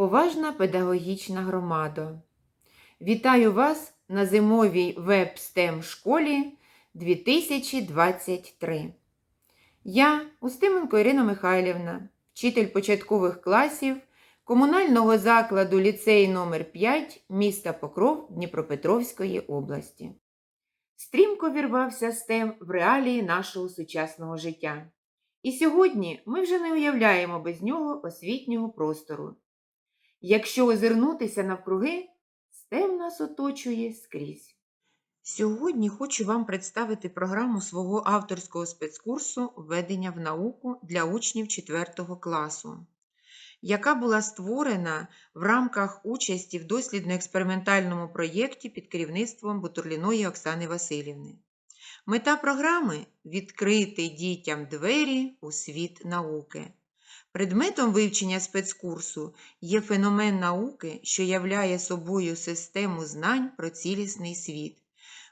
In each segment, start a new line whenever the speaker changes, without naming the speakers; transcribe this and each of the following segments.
Поважна педагогічна громада. Вітаю вас на зимовій веб-стем школі 2023. Я Устименко Ірина Михайлівна, вчитель початкових класів комунального закладу ліцей номер 5 міста Покров Дніпропетровської області. Стрімко вірвався STEM в реалії нашого сучасного життя. І сьогодні ми вже не уявляємо без нього освітнього простору. Якщо озирнутися навкруги, STEM нас оточує скрізь. Сьогодні хочу вам представити програму свого авторського спецкурсу Введення в науку для учнів 4 класу, яка була створена в рамках участі в дослідно-експериментальному проєкті під керівництвом Бутурліної Оксани Васильівни. Мета програми відкрити дітям двері у світ науки. Предметом вивчення спецкурсу є феномен науки, що являє собою систему знань про цілісний світ,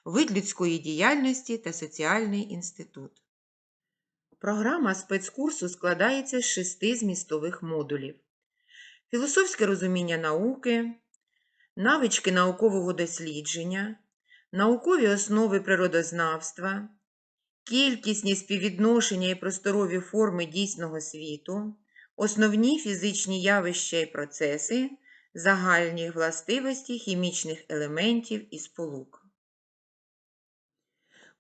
вид людської діяльності та соціальний інститут. Програма спецкурсу складається з шести змістових модулів: філософське розуміння науки, навички наукового дослідження, наукові основи природознавства, кількісні співвідношення і просторові форми дійсного світу, основні фізичні явища і процеси, загальні властивості хімічних елементів і сполук.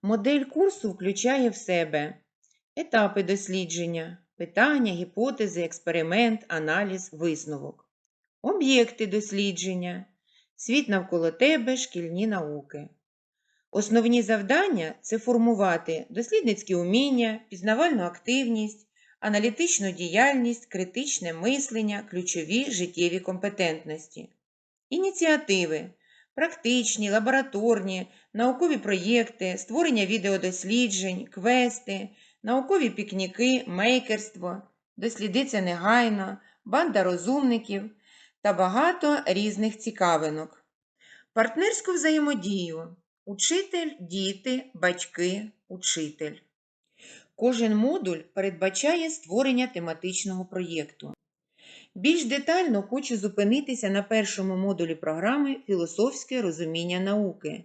Модель курсу включає в себе етапи дослідження, питання, гіпотези, експеримент, аналіз, висновок, об'єкти дослідження, світ навколо тебе, шкільні науки. Основні завдання це формувати дослідницькі уміння, пізнавальну активність, аналітичну діяльність, критичне мислення, ключові життєві компетентності, ініціативи, практичні, лабораторні, наукові проєкти, створення відеодосліджень, квести, наукові пікніки, мейкерство, дослідиться негайно, банда розумників та багато різних цікавинок. Партнерську взаємодію. Учитель, діти, батьки, учитель. Кожен модуль передбачає створення тематичного проєкту. Більш детально хочу зупинитися на першому модулі програми Філософське розуміння науки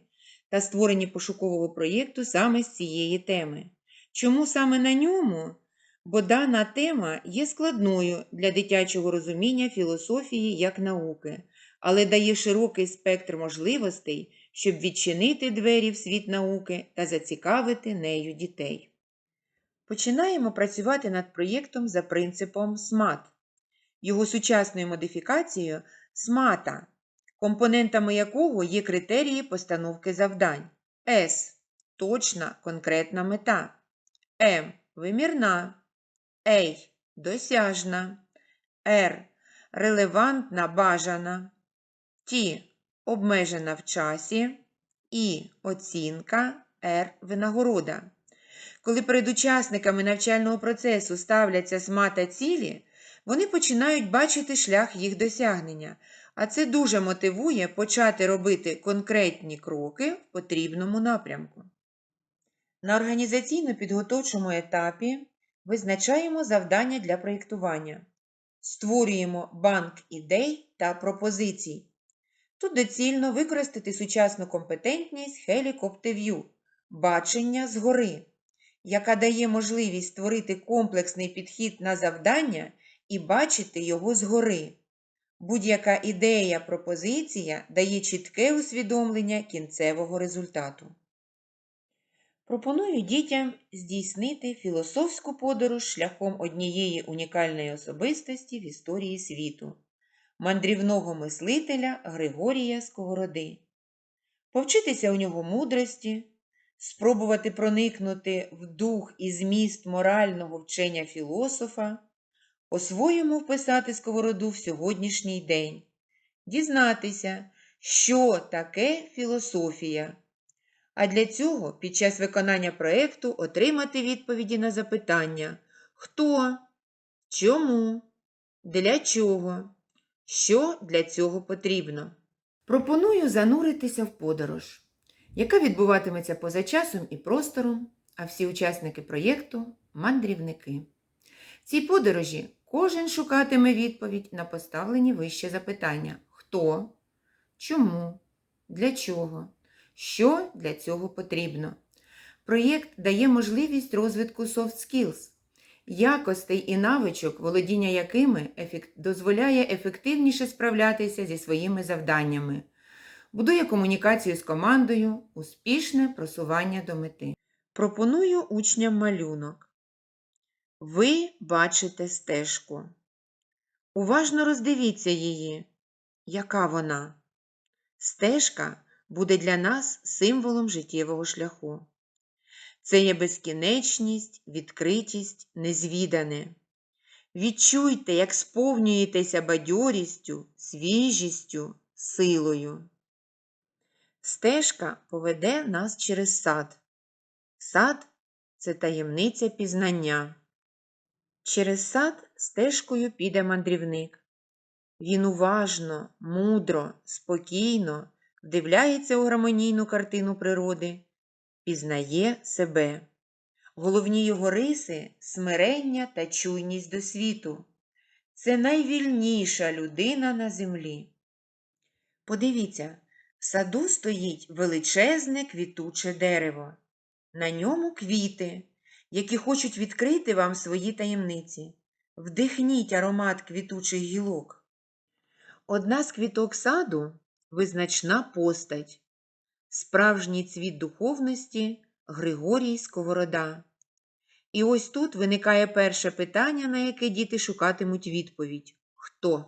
та створенні пошукового проєкту саме з цієї теми. Чому саме на ньому? Бо дана тема є складною для дитячого розуміння філософії як науки, але дає широкий спектр можливостей, щоб відчинити двері в світ науки та зацікавити нею дітей. Починаємо працювати над проєктом за принципом SMAT. Його сучасною модифікацією СМАТа, компонентами якого є критерії постановки завдань. С. Точна конкретна мета. М. Вимірна. А. Досяжна. Р. Релевантна бажана. Т. Обмежена в часі. І. Оцінка. Р. Винагорода. Коли перед учасниками навчального процесу ставляться смата цілі, вони починають бачити шлях їх досягнення, а це дуже мотивує почати робити конкретні кроки в потрібному напрямку. На організаційно-підготовчому етапі визначаємо завдання для проєктування, створюємо банк ідей та пропозицій. Тут доцільно використати сучасну компетентність Helicopter бачення згори, яка дає можливість створити комплексний підхід на завдання і бачити його згори. Будь-яка ідея, пропозиція дає чітке усвідомлення кінцевого результату. Пропоную дітям здійснити філософську подорож шляхом однієї унікальної особистості в історії світу мандрівного мислителя Григорія Сковороди, повчитися у нього мудрості, спробувати проникнути в дух і зміст морального вчення філософа, по-своєму вписати сковороду в сьогоднішній день, дізнатися, що таке філософія. А для цього під час виконання проєкту отримати відповіді на запитання хто, чому, для чого, що для цього потрібно. Пропоную зануритися в подорож, яка відбуватиметься поза часом і простором, а всі учасники проєкту мандрівники. В цій подорожі Кожен шукатиме відповідь на поставлені вище запитання: хто, чому, для чого, що для цього потрібно. Проєкт дає можливість розвитку soft skills, якостей і навичок, володіння якими дозволяє ефективніше справлятися зі своїми завданнями, будує комунікацію з командою, успішне просування до мети. Пропоную учням малюнок. Ви бачите стежку. Уважно роздивіться її. Яка вона? Стежка буде для нас символом життєвого шляху. Це є безкінечність, відкритість, незвідане. Відчуйте, як сповнюєтеся бадьорістю, свіжістю, силою. Стежка поведе нас через сад. Сад це таємниця пізнання. Через сад стежкою піде мандрівник. Він уважно, мудро, спокійно вдивляється у гармонійну картину природи, пізнає себе. Головні його риси смирення та чуйність до світу. Це найвільніша людина на землі. Подивіться, в саду стоїть величезне квітуче дерево. На ньому квіти, які хочуть відкрити вам свої таємниці. Вдихніть аромат квітучих гілок. Одна з квіток саду визначна постать, справжній цвіт духовності Григорій Сковорода. І ось тут виникає перше питання, на яке діти шукатимуть відповідь: Хто?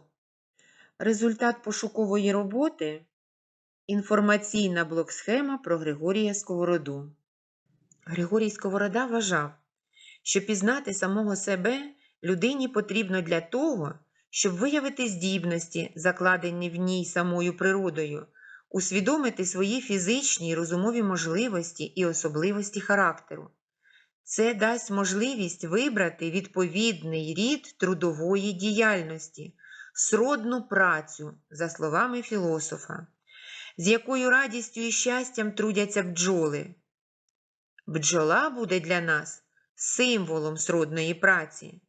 Результат пошукової роботи інформаційна блок-схема про Григорія Сковороду. Григорій Сковорода вважав, що пізнати самого себе людині потрібно для того, щоб виявити здібності, закладені в ній самою природою, усвідомити свої фізичні і розумові можливості і особливості характеру. Це дасть можливість вибрати відповідний рід трудової діяльності, сродну працю, за словами філософа, з якою радістю і щастям трудяться бджоли. Бджола буде для нас символом сродної праці.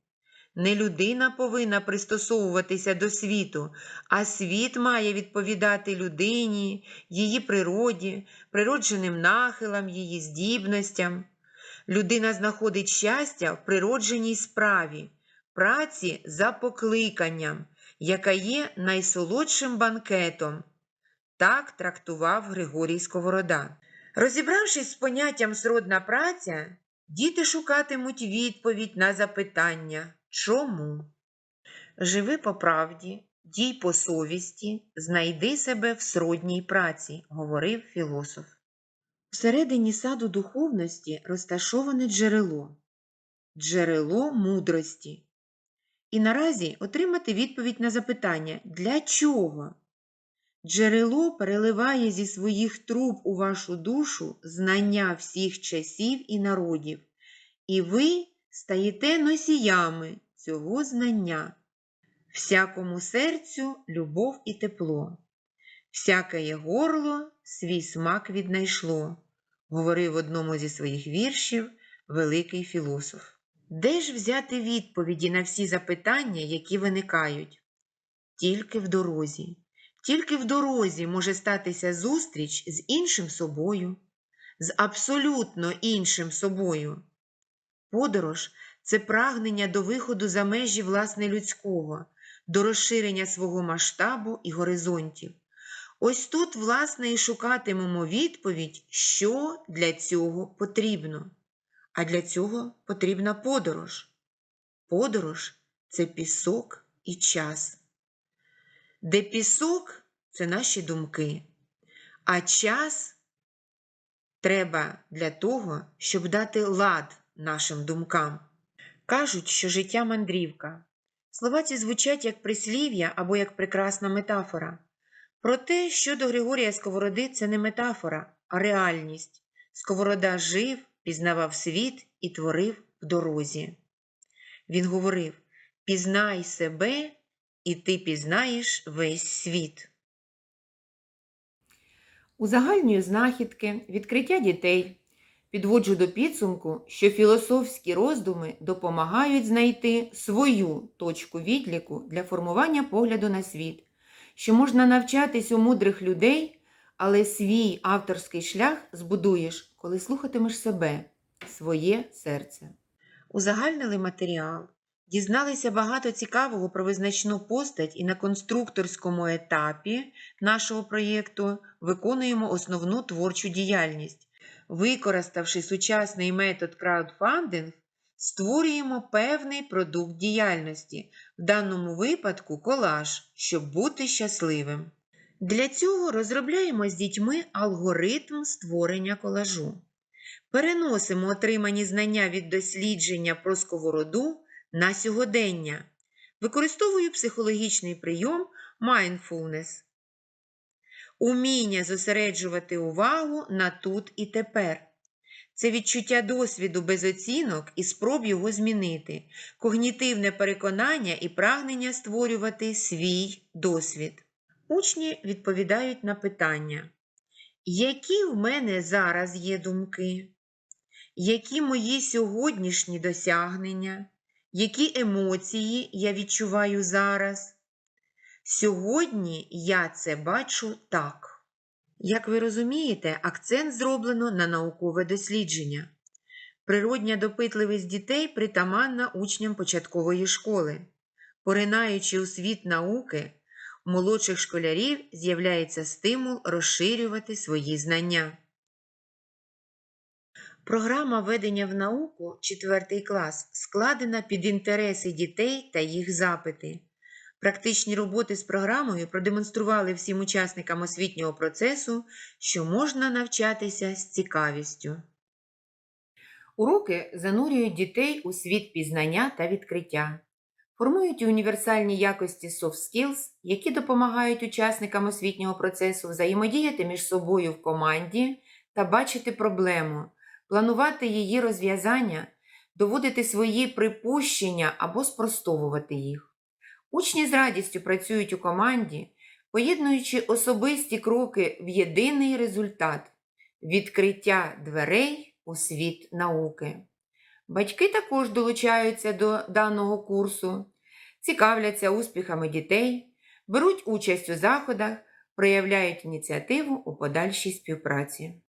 Не людина повинна пристосовуватися до світу, а світ має відповідати людині, її природі, природженим нахилам, її здібностям. Людина знаходить щастя в природженій справі, праці за покликанням, яка є найсолодшим банкетом. Так трактував Григорій Сковорода. Розібравшись з поняттям сродна праця, діти шукатимуть відповідь на запитання чому? Живи по правді, дій по совісті, знайди себе в сродній праці, говорив філософ. Всередині саду духовності розташоване джерело, джерело мудрості. І наразі отримати відповідь на запитання для чого? Джерело переливає зі своїх труб у вашу душу знання всіх часів і народів, і ви стаєте носіями цього знання. Всякому серцю любов і тепло, всяке горло свій смак віднайшло, говорив одному зі своїх віршів великий філософ. Де ж взяти відповіді на всі запитання, які виникають? Тільки в дорозі. Тільки в дорозі може статися зустріч з іншим собою, з абсолютно іншим собою. Подорож це прагнення до виходу за межі власне людського, до розширення свого масштабу і горизонтів. Ось тут, власне, і шукатимемо відповідь, що для цього потрібно. А для цього потрібна подорож. Подорож це пісок і час. Де пісок це наші думки, а час треба для того, щоб дати лад нашим думкам. Кажуть, що життя мандрівка. Слова ці звучать як прислів'я або як прекрасна метафора. Проте, щодо Григорія Сковороди, це не метафора, а реальність. Сковорода жив, пізнавав світ і творив в дорозі. Він говорив: пізнай себе, і ти пізнаєш весь світ. Узагальнюю знахідки, відкриття дітей, підводжу до підсумку, що філософські роздуми допомагають знайти свою точку відліку для формування погляду на світ, що можна навчатись у мудрих людей, але свій авторський шлях збудуєш, коли слухатимеш себе, своє серце. Узагальнили матеріал. Дізналися багато цікавого про визначну постать і на конструкторському етапі нашого проєкту виконуємо основну творчу діяльність. Використавши сучасний метод краудфандинг, створюємо певний продукт діяльності, в даному випадку колаж, щоб бути щасливим. Для цього розробляємо з дітьми алгоритм створення колажу. Переносимо отримані знання від дослідження про сковороду на сьогодення. Використовую психологічний прийом mindfulness. Уміння зосереджувати увагу на тут і тепер. Це відчуття досвіду без оцінок і спроб його змінити, когнітивне переконання і прагнення створювати свій досвід. Учні відповідають на питання, які в мене зараз є думки, які мої сьогоднішні досягнення, які емоції я відчуваю зараз. Сьогодні я це бачу так. Як ви розумієте, акцент зроблено на наукове дослідження. Природня допитливість дітей притаманна учням початкової школи. Поринаючи у світ науки, молодших школярів з'являється стимул розширювати свої знання. Програма ведення в науку 4 клас складена під інтереси дітей та їх запити. Практичні роботи з програмою продемонстрували всім учасникам освітнього процесу, що можна навчатися з цікавістю. Уроки занурюють дітей у світ пізнання та відкриття, формують універсальні якості soft skills, які допомагають учасникам освітнього процесу взаємодіяти між собою в команді та бачити проблему, планувати її розв'язання, доводити свої припущення або спростовувати їх. Учні з радістю працюють у команді, поєднуючи особисті кроки в єдиний результат відкриття дверей у світ науки. Батьки також долучаються до даного курсу, цікавляться успіхами дітей, беруть участь у заходах, проявляють ініціативу у подальшій співпраці.